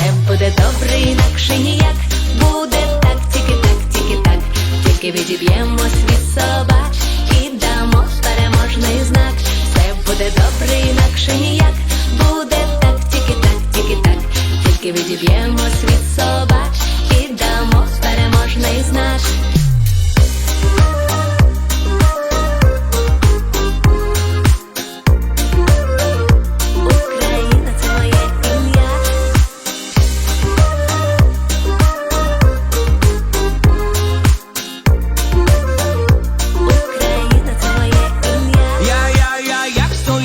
Все буде добре, інакше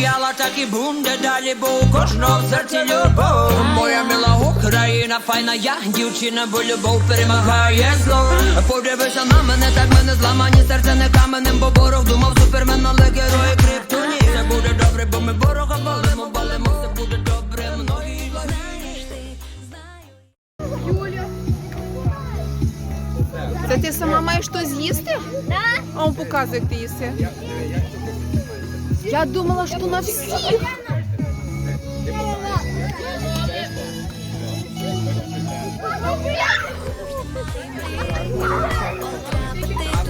стояла, так і буде далі, бо у кожного в серці любов. Моя мила Україна, файна я, дівчина, бо любов перемагає зло. Подивися на мене, так мене зламані, серце не каменем, бо ворог думав супермен, але герої криптоні. Все буде добре, бо ми ворога валимо, валимо, все буде добре, многі. Це ти сама маєш щось з'їсти? Так. А он показує, як ти їси. Я думала, що на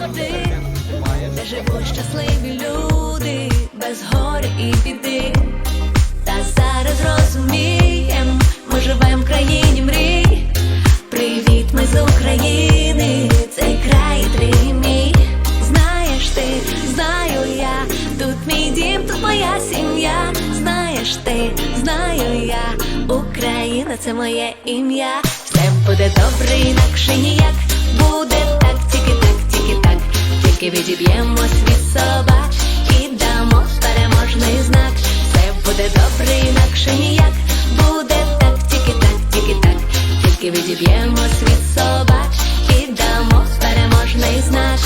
туди, живуть щасливі люди, без горя і біди. Та зараз розумієм, ми живем в країні знаєш ти, знаю я, Україна, це моє ім'я, все буде добре, інакше ніяк. Буде так, тільки так, тільки так, тільки відіб'ємо від собак і дамо переможний знак. Все буде добре, інакше ніяк. Буде так, тільки так, тільки так, тільки відіб'ємо від собак і дамо переможний знак.